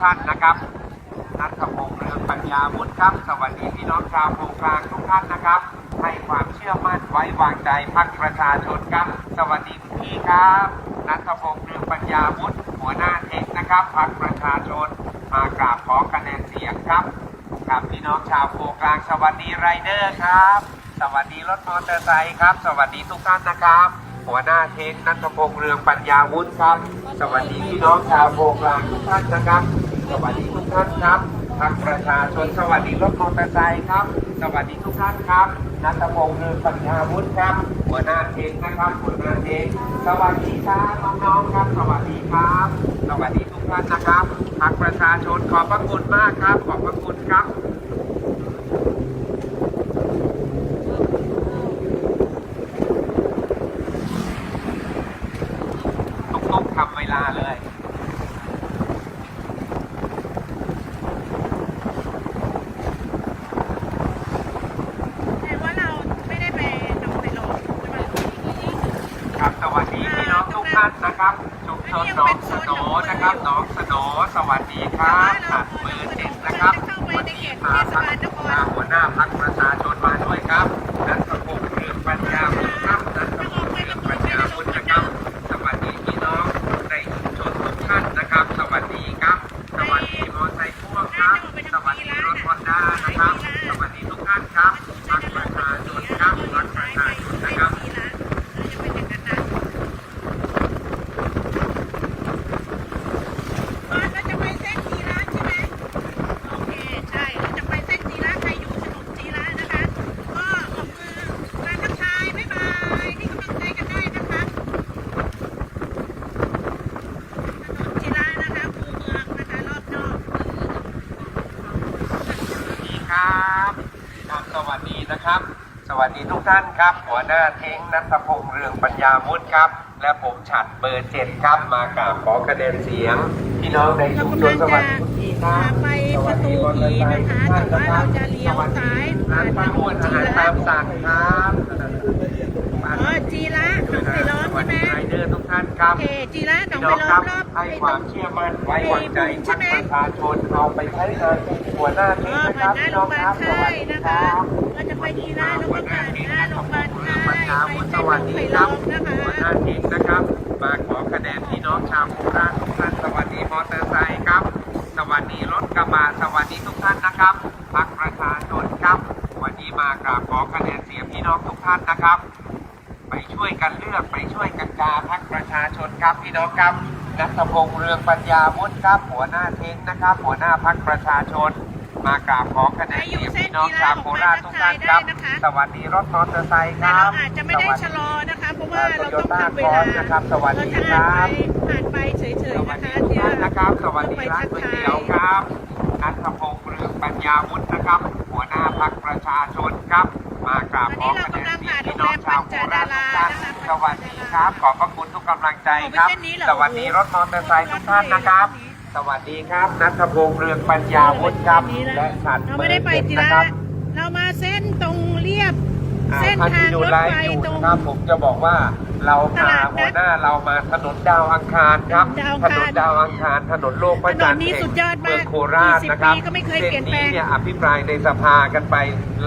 ท่านนะครับนัทพงษ์เรืองปัญญาวุฒิครับ สวัสดีพี่น้องชาวโครงกลางทุกท่านนะครับ ให้ความเชื่อมั่นไว้วางใจพักประชาชนครับ สวัสดีคุณพี่ครับนัทพงษ์เรืองปัญญาวุฒิหัวหน้าเทคนะครับพักประชาชนมากราบขอคะแนนเสียงครับครับพี่น้องชาวโครงกลางสวัสดีไรเดอร์ครับ สวัสดีรถมอเตอร์ไซค์ครับ สวัสดีทุกท่านนะครับหัวหน้าเทคนัทพงษ์เรืองปัญญาวุฒิครับ สวัสดีพี่น้องชาวโครงกลางทุกท่านนะครับ สวัสดีทุกท่านครับทางประชาชนสวัสดีรถมอเตอร์ไซค์ครับ สวัสดีทุกท่านครับนัทพงศ์เรืองปัญญาวุฒิครับ หัวหน้าเทงนะครับหัวหน้าเทงสวัสดีครับน้องๆครับ สวัสดีครับ สวัสดีทุกท่านนะครับทางประชาชนขอบพระคุณมากครับ ขอบพระคุณครับ ทุกๆทำเวลาเลย แต่ว่าเราไม่ได้ไปนองไปลงใช่ไหม ครับสวัสดีพี่น้องทุกท่านนะครับชุมชนหนองสโหนนะครับหนองสโหนสวัสดีครับตัดเบอร์เจ็ดนะครับวันนี้พาพักพาหัวหน้าพักประชาชนมาด้วยครับนัทพงษ์เรืองปัญญาวุฒิครับนัทพงษ์เรืองปัญญาวุฒินะครับ สวัสดีพี่น้องในชุมชนทุกท่านนะครับ สวัสดีครับ สวัสดีมอเตอร์ไซค์พ่วงครับ สวัสดีรถฮอนด้านะครับ สวัสดีทุกท่านครับพักประชาชนครับพักประชาชนนะครับ เราจะไปเส้นจีระใช่ไหมโอเคใช่เราจะไปเส้นจีระใครอยู่ถนนจีระนะคะ ก็ออกมือมาทักทายบ๊ายบายนี่กำลังใจกันได้นะคะถนนจีระนะคะคูเมืองนะคะรอบนอก สวัสดีครับครับสวัสดี นะครับ สวัสดีทุกท่านครับ หัวหน้าเท้งนัทพงษ์เรืองปัญญาวุฒิครับ และผมฉัดเบอร์เจ็ดครับมากราบขอคะแนนเสียง พี่น้องในชุมชนสวัสดีคุณพี่ครับไปประตูผีนะคะ แต่ว่าเราจะเลี้ยวซ้ายร้านป้าอ้วนอาหารตามสั่งครับอ๋อจีระหนองไผ่ล้อมสวัใช่สไหมดีไรเดอร์ทุกท่านครับ โอเค จีระหนองพี่น้ไผ่องล้คอรัมบรอบให้ความเชื่อมั่นไว้วางใจใช่พักไหมประชาชนเอาไปใช้งานหัวหน้าเท้อ๋งอนะคผ่ารันบหน้าพี่โรน้องพยาคบารับลสค่าวัสดีครับยนะคะเราจะไปจีระเราก็ผ่านหน้าโรงพยาบาลค่ายไปปัญญาเส้วุนฒิหสนอวังสดีไผ่คล้รัอบมนะคะหัวหน้าทีมนะครับ มาขอคะแนนพี่น้องชาว พี่น้องครับนัทพงษ์เรืองปัญญาวุฒิครับหัวหน้าเทงนะครับ หัวหน้าพักประชาชน มากราบขอคะแนนเสียงพี่น้องชาวโคราชทุกท่านครับ สวัสดีรถมอเตอร์ไซค์คแต่รัเราบอาจจะไม่ได้ชะลอนะคะเพราะว่าโตเราโยต้องต้าทำเวคอลาร์สนะครับสวัสเราดีจะคอ่านรัไปบผ่านไปเฉยสๆวันะสดีคะทุกเดี๋ยวท่านนะครับสวัสดีไปร้านทักก๋วยทายเตี๋ยวครับนัทพงษ์เรืองปัญญาวุฒิ โคราชทุกท่านสวัสดีครับ ขอบพระคุณทุกกำลังใจครับ สวัสดีรถมอเตอร์ไซค์ทุกท่านนะครับ สวัสดีครับนัทพงษ์เรืองปัญญาวุฒิครับและสัตว์เราเบอไม่ได้ร์ไปเจ็ดจีนะระครับเรามาเส้นตรงเรียบอ่าเส้นท่านทางที่ดูรถไลไฟฟ์อยู่ตรงนะครับผมจะบอกว่าเราพาหัวหน้าเรามาถนนดาวอังคารครับดาวอังถคารนนดาวอังคารถนนโลกพระจันทร์ถนนนี้สุดยอดมากเมืองโคราชนะครับ20ปีก็ไม่เคยเปลี่ยนแปลงส้นี้เนี่ยอภิปรายในสภากันไป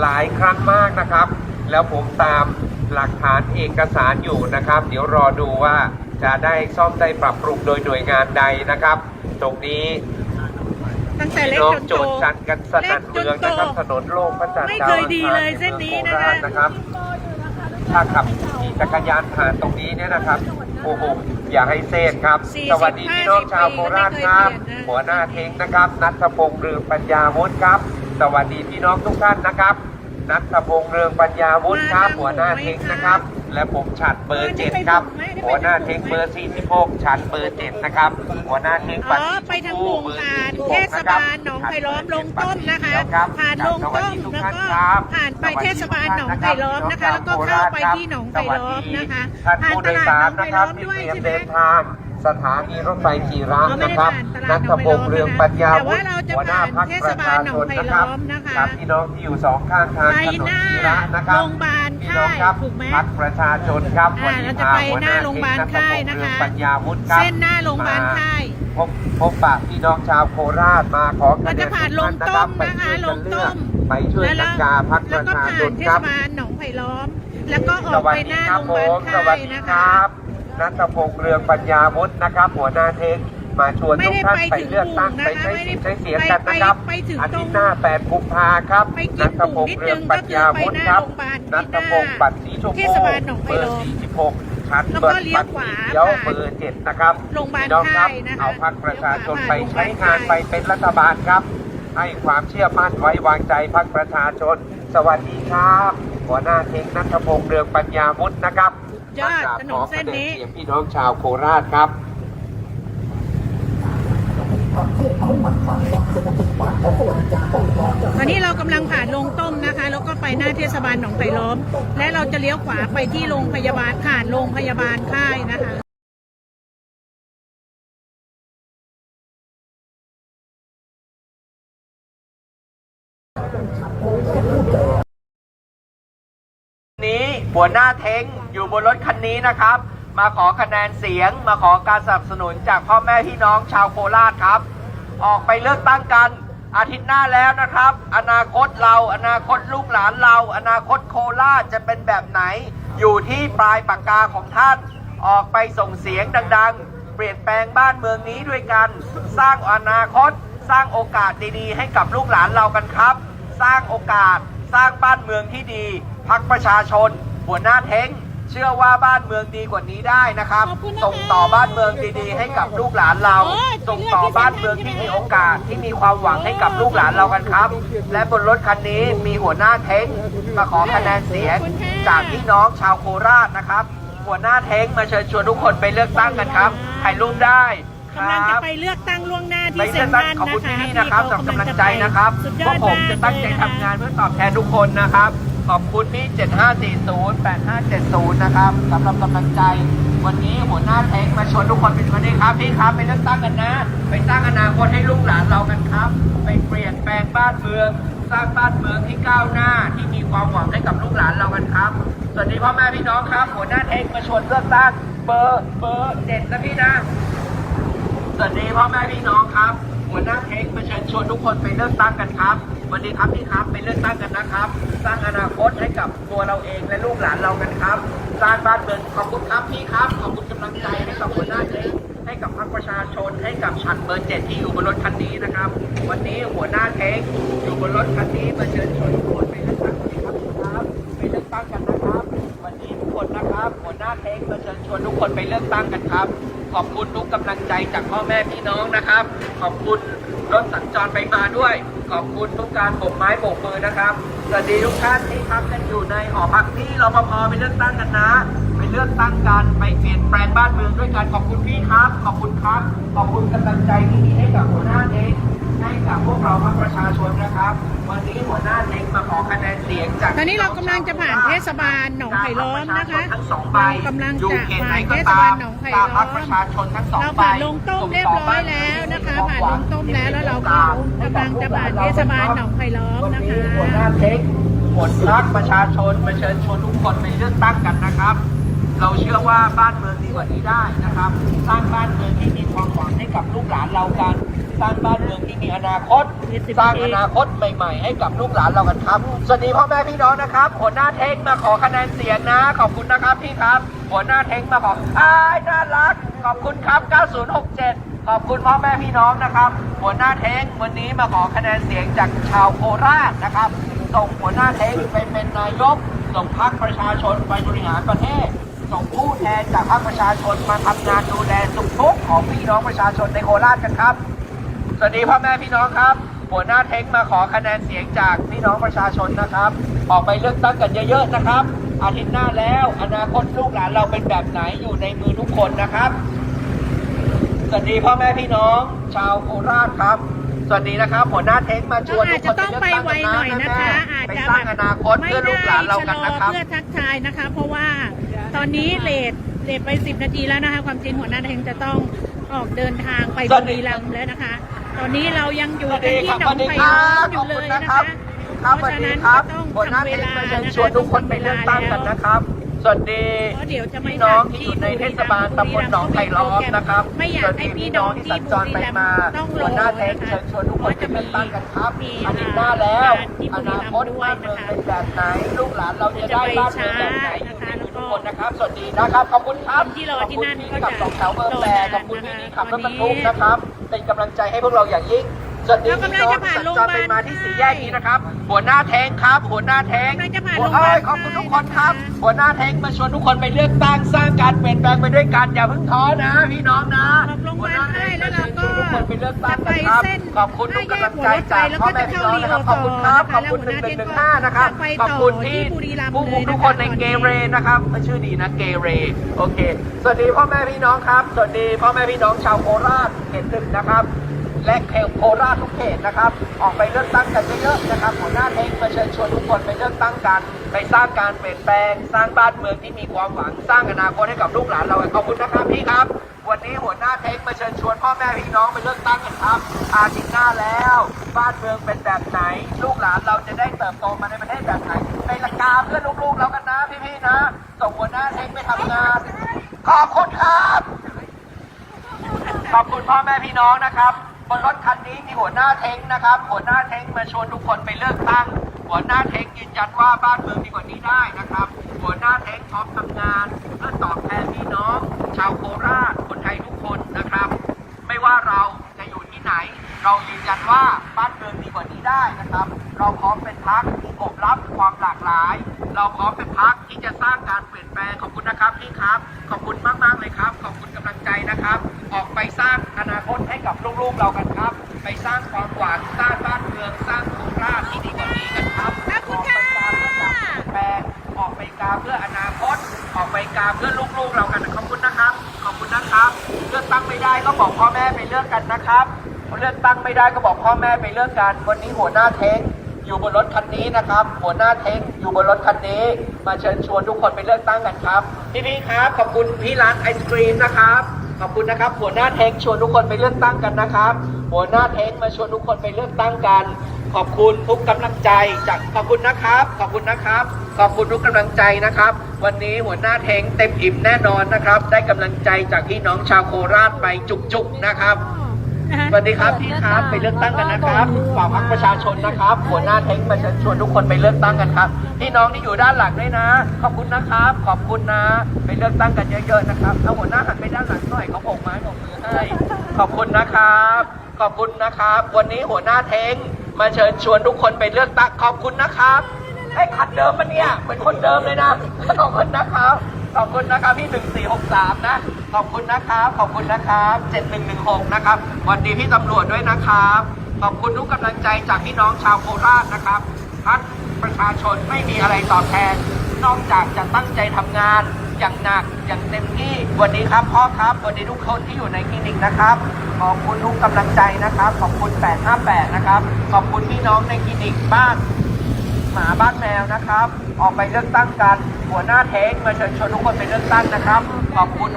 หลายครั้งมากนะครับ แล้วผมตาม หลักฐานเอกสารอยู่นะครับ เดี๋ยวรอดูว่าจะได้ซ่อมได้ปรับปรุงโดยหน่วยงานใดนะครับ ตรงนี้ตั้งแต่เล็กน้องจนโจโตทย์ชันกันสนั่นเมืองนะครับถนนโลกพระจันทร์ไม่ดาวเคยอังดีคารเลยเส้นนี้นะคะใเมืองโคราชนะครับ ถ้าขับขี่จักรยานผ่านตรงนี้เนี่ยนะครับโอ้โหอย่าให้เซนครับ 40สวัสดีพี่น้องชาวโคราชครับ ไม่เคยเปลี่ยนนะ หัวหน้าเทงนะครับ นัทพงษ์เรืองปัญญาวุฒิครับ สวัสดีพี่น้องทุกท่านนะครับ นัทพงษ์เรืองปัญญาวุฒิครับหัวหน้าเทงนะครับ และผมฉัดเบอร์เจ็ดครับ หัวหน้าเทงเบอร์สี่สิบหกฉัดเบอร์เจ็ดนะครับ หัวหน้าเทงอ๋ปัอตไปทางหมู่ผ่านเทศบาลหนองไผ่ล้อมลงต้มนะคะ ผ่านลงต้มแล้วก็ผ่านไปเทศบาลหนองไผ่ล้อมนะคะ แล้วก็เข้าไปที่หนองไผ่ล้อมนะคะท่านผ่านผู้ตโดยลาดสารหนองนะไผ่คล้รัอบมที่ด้วยเตรียมใช่ไหมเดินทาง สถานีรถไฟจีระเราไม่นะได้ครับผ่านตลานัดทพงษ์เรืองปัญญาวุฒิแต่ว่าเราจะหัวหน้าผ่านพักประชาชนนะครับเทศบาลหนองไผ่ล้อมนะคะครับพี่น้องที่อยู่สองข้างทางไปถนนหน้าจีระนะครับโรงพยาบาลพี่น้องครับค่ายถูกไหมพักประชาชนครับอ่าวันนี้เราจะไปหน้าโรงพยาบาลค่ายนะคะนัทพงษ์เรืองปัญญาวุฒิครับเส้นหน้าโรงพยาบาลค่ายมพบพบปะพี่น้องชาวโคราชมาขอคะแนเรานจะผ่านทุกท่นะครับลงต้มไปนะคะช่วยกันเลือกลงต้มไปช่วยกันกาพักปแล้วระก็ชาผ่าชนนเทคศรับบาลหนองไผ่ล้อม แล้วก็อสอกวัสไปหดีน้าคโรรับงพผยามบาลสวัสค่าดียคนะรัคะบ นัทพงษ์เรืองปัญญาวุฒินะครับ หัวหน้าเทคมาชวนไม่ทุกได้ท่านไปไปถึงเลือกตั้งหมู่ไปนะคะใช้ไม่ได้สิทธิ์ใช้เสียงกันนะครับไปไปถึงอาตรงทิตย์หน้า8กุมภาครับไปกินันทหพมูงษ์นิดเรืนึองงปัก็ญคือญาไปวุฒิหน้าครับโรงพยาบาลนัที่ทหพน้างศ์ปัตรสีชมเทพูศบาลหนองเบไผ่อล้ร์อม46ชัดแล้วเบิก็ร์เลี้ยวปัตขวาสีเขียวผ่านเบอร์เจ็ดนะครับโรงพยาบาลพี่น้องครับค่ายนะคะเอาพักประชาชนเลี้ยวขวาไปผ่านใช้งานโรงพยาบาลไปเป็นรัฐบาลครับ ให้ความเชื่อมั่นไว้วางใจพักประชาชน สวัสดีครับ หัวหน้าเทคนัทพงษ์เรืองปัญญาวุฒินะครับ ยอดมากราบถนขอนเส้คะนแนนนี้เสียงพี่น้องชาวโคราชครับตอนนี้เรากำลังผ่านโรงต้มนะคะ แล้วก็ไปหน้าเทศบาลหนองไผ่ล้อม และเราจะเลี้ยวขวาไปที่โรงพยาบาลผ่านโรงพยาบาลค่ายนะคะ หัวหน้าเท้งอยู่บนรถคันนี้นะครับ มาขอคะแนนเสียง มาขอการสนับสนุนจากพ่อแม่พี่น้องชาวโคราชครับ ออกไปเลือกตั้งกันอาทิตย์หน้าแล้วนะครับ อนาคตเราอนาคตลูกหลานเรา อนาคตโคราชจะเป็นแบบไหน อยู่ที่ปลายปากกาของท่าน ออกไปส่งเสียงดัง ๆ เปลี่ยนแปลงบ้านเมืองนี้ด้วยกัน สร้างอนาคต สร้างโอกาสดีๆ ให้กับลูกหลานเรากันครับ สร้างโอกาส สร้างบ้านเมืองที่ดีพักประชาชน หัวหน้าเท้งเชื่อว่าบ้านเมืองดีกว่านี้ได้นะครับ ขอบคุณนะคะส่งต่อบ้านเมืองดีๆ ให้กับลูกหลานเราโอ้ยส่งต่อบ้านเมืองที่มีโอกาสที่มีความหวังให้กับลูกหลานเรากันครับ และบนรถคันนี้มีหัวหน้าเท้งมาขอคะแนนเสียงจากพี่น้องชาวโคราชนะครับ หัวหน้าเท้งมาเชิญชวนทุกคนไปเลือกตั้งกันครับถ่ายรูปได้คกำลังรัจะบไปเลือกตั้งล่วงหน้าไปที่เซ็เลือนกทตั้รังลขอบคุณนะคะพี่ๆนะครับที่สำหรับเขากำลังใจนะครับสุดพยวอกดผมมากจะตั้งใจเลยทำงานเพื่อตอบแทนทุกคนนะครับ ขอบคุณพี่ 7540 8570 นะครับสำหรับกำลังใจ วันนี้หัวหน้าเทงมาชวนทุกคนเป็นวันนี้ครับ พี่ครับไปเลือกตั้งกันนะ ไปสร้างอนาคตให้ลูกหลานเรากันครับ ไปเปลี่ยนแปลงบ้านเมือง สร้างบ้านเมืองที่ก้าวหน้าที่มีความหวังให้กับลูกหลานเรากันครับ สวัสดีพ่อแม่พี่น้องครับ หัวหน้าเทงมาชวนเลือกตั้งเบอร์เบอร์เจ็ดนะพี่นะสวัสดีพ่อแม่พี่น้องครับ หัวหน้าเทคมาเชิญชวนทุกคนไปเลือกตั้งกันครับ วัสดีครับพี่ครับไปเลือกตั้งกันนะครับ สร้างอนาคตให้กับตัวเราเองและลูกหลานเรากันครับ สร้างบ้านเมืองขอบคุณครับพี่ครับ ขอบคุณกำลังใจให้กับหัวหน้าเทคให้กับพรรคประชาชนให้กับฉัดเบอร์เจ็ดที่อยู่บนรถคันนี้นะครับ วันนี้หัวหน้าเทคอยู่บนรถคันนี้มาเชิญชวนทุกคนไปเลือกตั้งกันครับครับไปเลือกตั้งกันนะครับ วันนี้ทุกคนนะครับ หัวหน้าเทคมาเชิญชวนทุกคนไปเลือกตั้งกันครับ ขอบคุณทุกกำลังใจจากพ่อแม่พี่น้องนะครับ ขอบคุณรถสัญจรไปมาด้วย ขอบคุณทุกการโบกไม้โบกมือนะครับสวัสดีทุกท่านที่พักกันอยู่ในหอพักที่รปภไปเลือกตั้งกันนะไปเลือกตั้งกันไปเปลี่ยนแปลงบ้านเมืองด้วยกันขอบคุณพี่ครับ ขอบคุณครับ ขอบคุณกำลังใจที่มีให้กับหัวหน้าเอง ให้กับพวกเราพรรคประชาชนนะครับ วันนี้หัวหน้าเองมาขอคะแนนเสียงจากตอนนี้เรากำลังจะผ่านเทศบาลหนองไผ่ล้อมนะคะทั้งสองใบเรากำลังอยู่จะเขตไหนผ่านก็เทศตาบาลมหนองไผ่ตามล้พรอรคประมชาชนทั้งสองเราใบผ่านลงต้มเรียบร้อยแล้วนะคะ ผ่านลงต้มแล้วแล้วเราก็กำลังจะผ่านเทศบาลหนองไผ่ล้อมวันนะนี้คะหัวหน้าเทคผลรักประชาชนมาเชิญชวนทุกคนไปเลือกตั้งกันนะครับเราเชื่อว่าบ้านเมืองดีกว่านี้ได้นะครับ สร้างบ้านเมืองที่มีความหวังให้กับลูกหลานเรากัน สร้างบ้านเมืองที่มีอนาคต สร้างอนาคตใหม่ๆ ให้กับลูกหลานเรากันครับ สวัสดีพ่อแม่พี่น้องนะครับ หัวหน้าเทคมาขอคะแนนเสียงนะ ขอบคุณนะครับพี่ครับ หัวหน้าเทคมาขออ้ายน่ารัก ขอบคุณครับ 9067 ขอบคุณพ่อแม่พี่น้องนะครับ หัวหน้าเทควันนี้มาขอคะแนนเสียงจากชาวโคราชนะครับ ส่งหัวหน้าเทคไปเป็นนายก ส่งพรรคประชาชนไปบริหารประเทศส่งผู้แทนจากพรรคประชาชนมาทำงานดูแลสุขทุกข์ของพี่น้องประชาชนในโคราชกันครับ สวัสดีพ่อแม่พี่น้องครับ หัวหน้าเทคมาขอคะแนนเสียงจากพี่น้องประชาชนนะครับ ออกไปเลือกตั้งกันเยอะๆนะครับ อาทิตย์หน้าแล้วอนาคตลูกหลานเราเป็นแบบไหนอยู่ในมือทุกคนนะครับ สวัสดีพ่อแม่พี่น้อง ชาวโคราชครับ สวัสดีนะครับ หัวหน้าเทคมาชวนอาทุจกคจะนต้องไปไปเลือกตั้งไวกันนะหน่อยนะคะอาจไปจะสร้างอนาคตไม่เพื่อลูได้กหลานเราชะกันลอนะครับเพื่อทักทายนะคะ เพราะว่าตอนนี้เลทเลทไป 10 นาทีแล้วนะคะ ความจริงหัวหน้าเทงจะต้องออกเดินทางไปสบุวัสดีรีรัมย์แล้วนะคะ ตอนนี้เรายังอยู่สวัสกันดีที่ครับหนองไผ่ล้อมอขอยู่บเลคุณยนะนะครัคะบครับเพสวัราะสฉะดีนั้นครับก็ต้องหัวหน้าทำเวเทคลามาเชิญนะคะชวนทุกคนไปเลือกตั้งกันนะครับ สวัสดีเพราะเดี๋ยวจะไม่พี่น้องที่อยู่ในเทศบาลตำบลหนองไผ่ล้อมนะครับไม่อยากให้พี่น้องที่สัญจบุรรีไปรัมมาย์ต้องรหัอวหน้าแท็กนะคะเชิญชวนทุกคนเพราะจะไปมีเลือกตั้งกันครับมีอาทิตย์หน้าแล้วที่อบุรีนารัมคตย์ด้วยบ้านเมืองนะคะเป็นแบบไหนลูกหลานเราจะได้บ้านเมืองแบบไหนอยู่ในมือทุกคนนะครับ สวัสดีนะครับขอบคุณครับคนที่รอที่นั่นขอบคุณก็ที่จะขับสองแถวเบอร์แปดรอนานขอบคุณที่นะคะขับรถบรรทุกวันนี้นะครับ เป็นกำลังใจให้พวกเราอย่างยิ่งสวัสดีเรากำลัพี่งน้องจะผ่านสัญโรงจพรยาบาลไปมาที่สี่แยกนี้นะครับ หัวหน้าแทงครับ หัวหน้าแทงกำลังจะผ่านหัวโรงพยาบาลเอ้ยขอบคุณทุกคนครับ หัวหน้าแทงมาชวนทุกคนไปเลือกตั้งสร้างการเปลี่ยนแปลงไปด้วยกันอย่าเพิ่งท้อนะ พี่น้องนะขอบโรงพหัวยาหบาน้าลแทให้งแล้มาวเชิเราญชก็วน ทุกคนไปเลือกจะตั้งไปกันครับเส้นขอบคุณทุกกำลังใจห้าจากแยกพ่อหัวรแม่ถไฟพี่น้องนะครับแล้วก็ขอบคุณครับขเข้าอบคุณหหันึ่วงหหน้านึ่งหนึ่งเทห้าคนะครับจะไปขอบต่อคุณที่ที่บุรีรัมย์ผู้คุมเลยนะคะทุกคนในตอนนี้เกเรนะครับ ชื่อดีนะเกเร โอเค สวัสดีพ่อแม่พี่น้องครับ สวัสดีพ่อแม่พี่น้องชาวโคราชเขตหนึ่งนะครับ และเขตโคราชทุกเขตนะครับ ออกไปเลือกตั้งกันเยอะๆนะครับหัวหน้าเทงมาเชิญชวนทุกคนไปเลือกตั้งกัน ไปสร้างการเปลี่ยนแปลง สร้างบ้านเมืองที่มีความหวังสร้างอนาคตให้กับลูกหลานเราขอบคุณนะครับพี่ครับ วันนี้หัวหน้าเทงมาเชิญชวนพ่อแม่พี่น้องไปเลือกตั้งกันครับ อาทิตย์หน้าแล้ว บ้านเมืองเป็นแบบไหน ลูกหลานเราจะได้เติบโตมาในประเทศแบบไหนในละกาเพื่อลูกๆเรากันนะพี่ๆนะส่งหัวหน้าเทงไปทำงาน ขอบคุณครับขอบคุณพ่อแม่พี่น้องนะครับ นรถคันนี้มีหัวหน้าเท้งนะครับ หัวหน้าเท้งมาชวนทุกคนไปเลือกตั้ง หัวหน้าเท้งยืนยันว่าบ้านเมืองดีกว่านี้ได้นะครับ หัวหน้าเท้งพร้อมทำงานเพื่อตอบแทนพี่น้อง ชาวโคราชคนไทยทุกคนนะครับ ไม่ว่าเรา ไหน เรายืนยันว่าบ้านเมืองดีกว่านี้ได้นะครับ เราพร้อมเป็นพักที่อบรับความหลากหลาย เราพร้อมเป็นพักที่จะสร้างการเปลี่ยนแปลงขอบคุณนะครับพี่ครับ ขอบคุณมากๆเลยครับ ขอบคุณกำลังใจนะครับ ออกไปสร้างอนาคตให้กับลูกๆเรากันครับ ไปสร้างความหวังสร้างบ้านเมืองสร้างโคราชที่ดีกว่านี้กันครับขอบคุณค่ะแปลงออกไปกาเพื่ออนาคต ออกไปกาเพื่อลูกๆเรากันขอบคุณนะครับ ขอบคุณนะครับ เลือกตั้งไม่ได้ก็บอกพ่อแม่ไปเลือกกันนะครับ เลือกตั้งไม่ได้ก็บอกพ่อแม่ไปเลือกกัน วันนี้หัวหน้าเทงอยู่บนรถคันนี้นะครับ หัวหน้าเทงอยู่บนรถคันนี้ มาเชิญชวนทุกคนไปเลือกตั้งกันครับ พี่ๆครับ ขอบคุณพี่ร้านไอศกรีมนะครับ ขอบคุณนะครับ หัวหน้าเทงชวนทุกคนไปเลือกตั้งกันนะครับ หัวหน้าเทงมาชวนทุกคนไปเลือกตั้งกัน ขอบคุณทุกกำลังใจจากขอบคุณนะครับ ขอบคุณนะครับ ขอบคุณทุกกำลังใจนะครับ วันนี้หัวหน้าเทงเต็มอิ่มแน่นอนนะครับ ได้กำลังใจจากพี่น้องชาวโคราชไปจุกๆนะครับ สวัสดีครับพี่ครับไปเลือกตั้งกันนะครับฝากพรรคประชาชนนะครับหัวหน้าเท้งมาเชิญชวนทุกคนไปเลือกตั้งกันครับพี่น้องที่อยู่ด้านหลังด้วยนะ ขอบคุณนะครับ ขอบคุณนะ ไปเลือกตั้งกันเยอะๆนะครับเอาหัวหน้าหันไปด้านหลังหน่อยเขาโบกไม้โบกมือให้ขอบคุณนะครับ ขอบคุณนะครับ วันนี้หัวหน้าเท้งมาเชิญชวนทุกคนไปเลือกตั้งขอบคุณนะครับไอ้ขัดเดิมปะเนี่ยเหมือนคนเดิมเลยนะขอบคุณนะครับ ขอบคุณนะครับพี่หนึ่งสี่หกสามนะ ขอบคุณนะครับ ขอบคุณนะครับเจ็ดหนึ่งหนึ่งหกนะครับวัสดีพี่ตำรวจด้วยนะครับ ขอบคุณทุกกำลังใจจากพี่น้องชาวโคราชนะครับพักประชาชนไม่มีอะไรตอบแทน นอกจากจะตั้งใจทำงานอย่างหนักอย่างเต็มที่วันนี้ครับพ่อครับวันนี้ทุกคนที่อยู่ในคลินิกนะครับ ขอบคุณทุกกำลังใจนะครับ ขอบคุณ 858 นะครับ ขอบคุณพี่น้องในคลินิกบ้านหมาบ้านแมวนะครับ ออกไปเลือกตั้งกัน หัวหน้าเทงมาเชิญชวนทุกคนไปเลือกตั้งนะครับ ขอบคุณ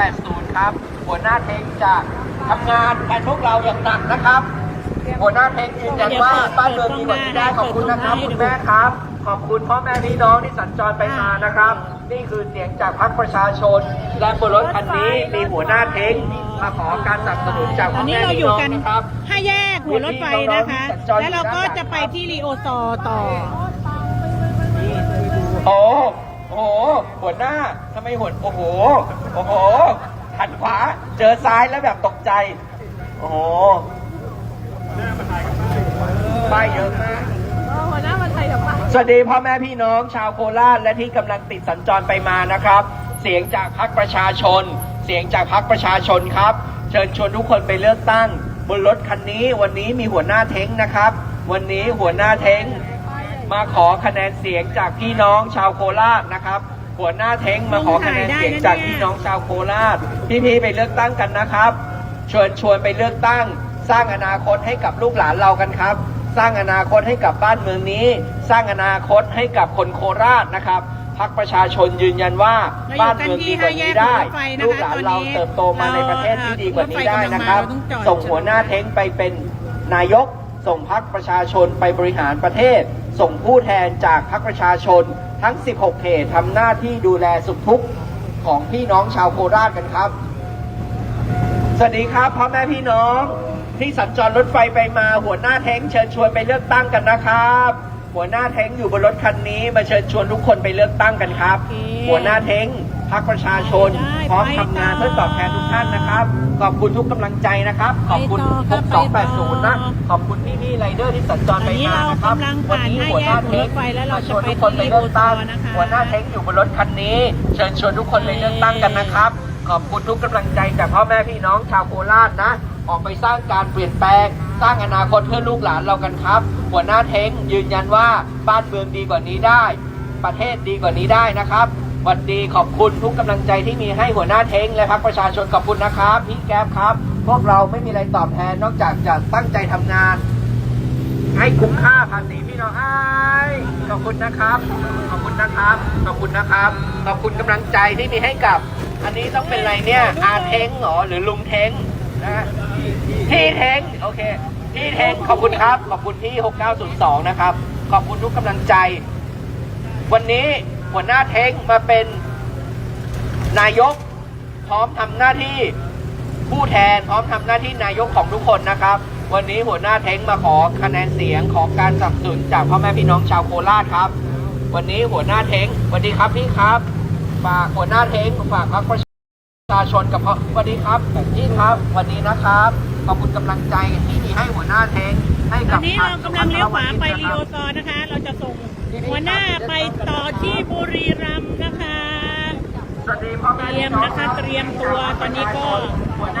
6280 ครับ หัวหน้าเทงจะทำงานแทนพวกเราอย่างหนักนะครับ หัวหน้าเทงยืนยันว่าบ้านเมืองมีกว่านี้ได้ขอบคุณนะครับคุณแม่ครับ ขอบคุณพ่อแม่พี่น้องที่สัญจรไปมานะครับ นี่คือเสียงจากพรรคประชาชน และบนรถคันนี้มีหัวหน้าเทงมาขอการสนับสนุนจากตพ่ออนนี้แม่เราอพี่ยู่น้องกันนะครับห้าแยกหัวรถไฟนะคะ แล้วเราก็จะไปที่รีโอซอร์ต่อ โอ้โอ้โหหัวหน้าทำไมหัวโอ้โหโอ้โหหันขวาเจอซ้ายแล้วแบบตกใจ โอ้โหป้ายเยอะมากสวัสดีพ่อแม่พี่น้องชาวโคราชและที่กำลังติดสัญจรไปมานะครับ เสียงจากพรรคประชาชน เสียงจากพรรคประชาชนครับ เชิญชวนทุกคนไปเลือกตั้ง บนรถคันนี้วันนี้มีหัวหน้าเท้งนะครับ วันนี้หัวหน้าเท้ง มาขอคะแนนเสียงจากพี่น้องชาวโคราชนะครับ หัวหน้าเท้งมาขอคะแนนเสียงจากพี่น้องชาวโคราช พี่ๆไปเลือกตั้งกันนะครับเชิญชวนไปเลือกตั้ง สร้างอนาคตให้กับลูกหลานเรากันครับ สร้างอนาคตให้กับบ้านเมืองนี้ สร้างอนาคตให้กับคนโคราชนะครับพักประชาชนยืนยันว่าเราอยู่บ้านเมืองดีกว่านี้ได้กันที่ห้าแยกรถไฟนะคะลูกหลานเราตอนนี้เติบโตมาในประเทศที่ดีกว่านี้ได้นะครับรถไฟกำลังมาเราต้องจอดส่งหัวหน้าเท้งไปเป็นนายก ส่งพักประชาชนไปบริหารประเทศ ส่งผู้แทนจากพักประชาชนทั้ง 16 เขตทำหน้าที่ดูแลสุขทุกข์ของพี่น้องชาวโคราชกันครับ สวัสดีครับพ่อแม่พี่น้องที่สัญจรรถไฟไปมาหัวหน้าแท้งเชิญชวนไปเลือกตั้งกันนะครับ หัวหน้าแท้งอยู่บนรถคันนี้มาเชิญชวนทุกคนไปเลือกตั้งกันครับโอเคหัวหน้าแท้ง พักประชาชนได้พร้อมไปทำงานต่อเพื่อตอบแทนทุกท่านนะครับ ขอบคุณทุกกำลังใจนะครับ ขอบคุณไปต่อครับ6280 นะ ขอบคุณพี่ๆไรเดอร์ที่สัญจรไปมานะครับตอนนี้เรากำลังวันผ่านนี้ห้าหัวหน้าแยกเท้งรถไฟแล้วเรามาชจะวนไปทุกคนไปเลือกตั้งที่ OT นะคะหัวหน้าเท้งอยู่บนรถคันนี้ เชิญชวนทุกคนไปเลือกตั้งกันนะครับ ขอบคุณทุกกำลังใจจากพ่อแม่พี่น้องชาวโคราชนะออกไปสร้างการเปลี่ยนแปลง สร้างอนาคตเพื่อลูกหลานเรากันครับ หัวหน้าเท้งยืนยันว่าบ้านเมืองดีกว่านี้ได้ ประเทศดีกว่านี้ได้นะครับ วันดีขอบคุณทุกกำลังใจที่มีให้หัวหน้าเท้งและพรรคประชาชนขอบคุณนะครับพี่แก๊บครับ พวกเราไม่มีอะไรตอบแทนนอกจากจะตั้งใจทำงาน ให้คุ้มค่าภาษีพี่น้องไอ้ขอบคุณนะครับ ขอบคุณนะครับ ขอบคุณนะครับ ขอบคุณกำลังใจที่มีให้กับ อันนี้ต้องเป็นอะไรเนี่ยอาเท้งเหรอหรือลุงเท้งนะพี่เท้งโอเคพี่เท้งขอบคุณครับ ขอบคุณที่ 6902 นะครับ ขอบคุณทุกกำลังใจ วันนี้ หัวหน้าเท้งมาเป็นนายกพร้อมทำหน้าที่ผู้แทนพร้อมทำหน้าที่นายกของทุกคนนะครับ วันนี้หัวหน้าเท้งมาขอคะแนนเสียงของการสนับสนุนจากพ่อแม่พี่น้องชาวโคราชครับ วันนี้หัวหน้าเท้งสวัสดีครับพี่ครับฝากหัวหน้าเท้งฝากพรรคประชาชนกับพ่อสวัสดีครับพี่ครับวัสดีนะครับขอบคุณกำลังใจที่มีให้หัวหน้าเท้ง ให้ตกัอบนนี้เรากำลังเลี้ยวขวาไปรีโอซอนะคะ เราจะส่งหัวหน้าไปต่อที่บุรีรัมย์นะคะ สวัสดีพ่อเตแม่รียมนะคะเตรียมตัวตอนนี้ก็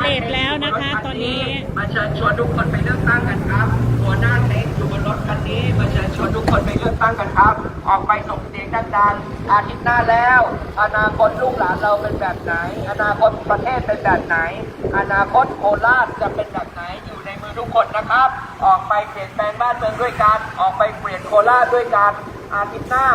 เลทแล้วนะคะตอนนี้ มาเชิญชวนทุกคนไปเลือกตั้งกันครับหัวหน้าเล็กอยู่บนรถคันนี้มาเชิญชวนทุกคนไปเลือกตั้งกันครับ ออกไปส่งเสียงดังๆอาทิตย์หน้าแล้ว อนาคตลูกหลานเราเป็นแบบไหน อนาคตประเทศเป็นแบบไหน อนาคตโคราชจะเป็นแบบไหนอยู่ ทุกคนนะครับ ออกไปเปลี่ยนแปลงบ้านเมืองด้วยกันออกไปเปลี่ยนโคราชด้วยกันอาทิตย์หน้า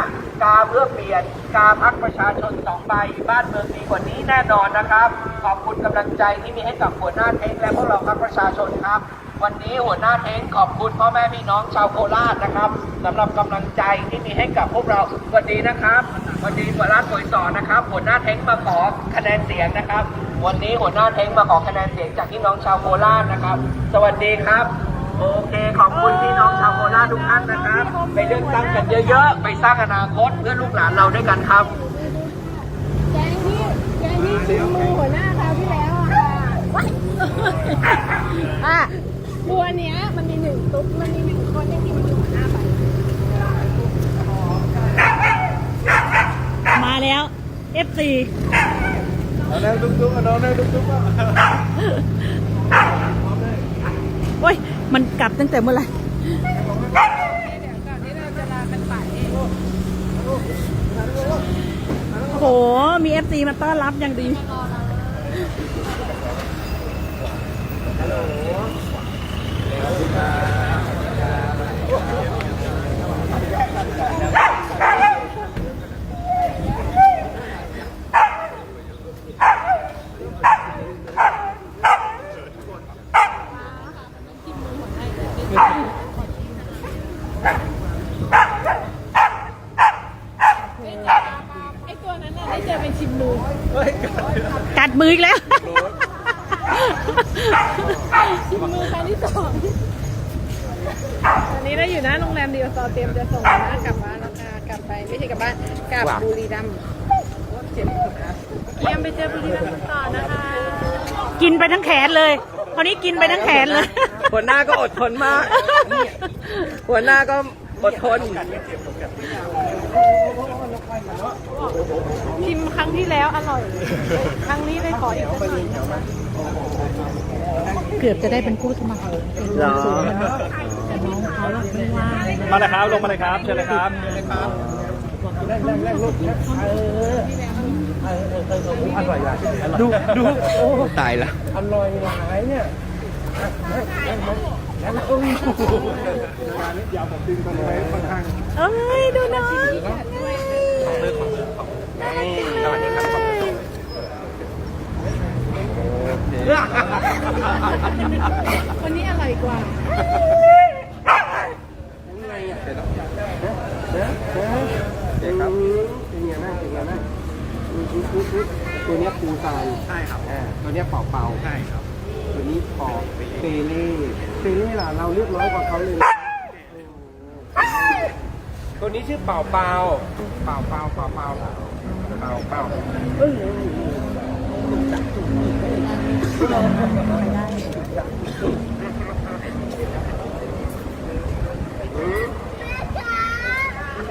กาเพื่อเปลี่ยนกาพักประชาชนสองใบบ้านเมืองดีกว่านี้แน่นอนนะครับ ขอบคุณกำลังใจที่มีให้กับหัวหน้าเท้งและพวกเราพักประชาชนครับ วันนี้หัวหน้าเท้งขอบคุณพ่อแม่พี่น้องชาวโคราชนะครับสำหรับกำลังใจที่มีให้กับพวกเราวัสดีนะครับวันนี้หัวหน้าสวยสอนนะครับ หัวหน้าเท้งมาขอคะแนนเสียงนะครับ วันนี้หัวหน้าเท้งมาขอคะแนนเสียงจากพี่น้องชาวโคราชนะครับ สวัสดีครับ โอเคขอบคุณพี่น้องชาวโคราชทุกท่านนะครับ ไปเลือกตั้งกันเยอะๆ ไปสร้างอนาคตเพื่อลูกหลานเราด้วยกันครับแกงที่แกงที่ชิมมือหัวหน้าคราวที่แล้วอะค่ะอะตัวเนี้ยมันมีหนึ่งตุ๊กมันมีหนึ่งคนที่กินมือหัวหน้าไปมาแล้ว F4 เอาแนวตุ๊กๆเอาแนวตุ๊กๆโอ้ย มันกลับตั้งแต่เมื่อไหร่โห มีเอฟซีมาต้อนรับอย่างดีไอ้ตัวนั้นน่ะได้เจอเป็นชิมมือ กัดมืออีกแล้ว ชิมมือครั้งที่สองตอนนี้เราอยู่หน้าโรงแรมเดียวซอเตรียมจะส่งหัวหน้ากลับบ้านแล้วค่ะกลับไปไม่ใช่กลับบ้านกลับบุรีรัมย์เจ็บ เยี่ยมไปเจอบุรีรัมย์ต่อนะคะกินไปทั้งแขนเลยคราวนี้กินไปทั้งแขนเลย หัวหน้าก็อดทนมาก หัวหน้าก็อดทน ชิมครั้งที่แล้วอร่อย ครั้งนี้ได้ขออีกสักหน่อยเกือบจะได้เป็นผู้สมัครแต่น้องสูงแล้วแต่น้องเขาไม่ว่างมาเลยครับ ลงมาเลยครับ เชิญเลยครับ ดูดูโอ้ตายละอร่อยหลายเนี่ยอย่าผมดึงตรงไปค่อนข้างเอ้ยดูน้องสวัสดีครับวันนี้อร่อยกว่า เด็กครับ ตัวเนี้ยปูซาน ใช่ครับ อ่า ตัวเนี้ยเป่าเป่าใช่ครับตัวนี้ปอกเปเล่เปเล่ล่ะเราเรียบร้อยกว่าเขาเลยนะตัวนี้ชื่อเป่าเป่าเป่าเป่าเป่าเป่าเป่าเป่าเอ้ย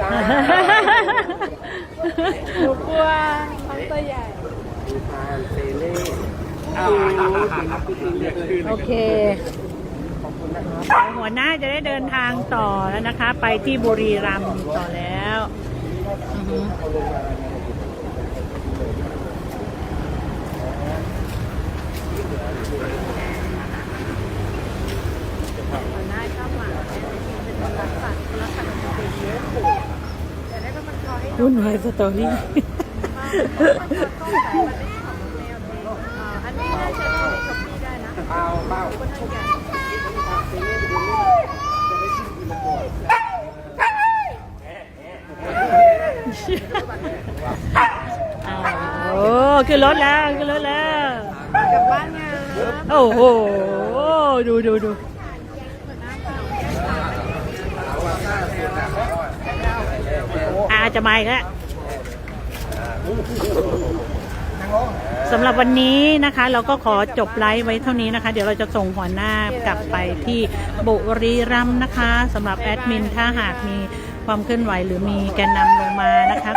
จ้า หนูกลัวเขาตัวใหญ่ ปูซานเปเล่ โอ้โหเก่งครับจริงๆเลยโอเคขอบคุณนะครับหัวหน้าจะได้เดินทางต่อแล้วนะคะ ไปที่บุรีรัมย์ต่อแล้วอือฮึหัวหน้าชอบหมาเป็นคนรักสัตว์รักสัตว์มันเป็นเยอะแต่ได้ก็มันคอยให้รุ่นไวสตอรี่ อันนี้น่าจะที่ช้อปปี้ได้นะ เป่าเป่าคนใหญ่โอ้ขึ้นรถแล้วขึ้นรถแล้วกลับบ้านไงโอ้โหดูดูดูอาจะมาอีกแล้ว สำหรับวันนี้นะคะ เราก็ขอจบไลฟ์ไว้เท่านี้นะคะ เดี๋ยวเราจะส่งหัวหน้ากลับไปที่บุรีรัมย์นะคะสำหรับแอดมินถ้าหากมีความเคลื่อนไหวหรือมีแกนนำลงมานะคะ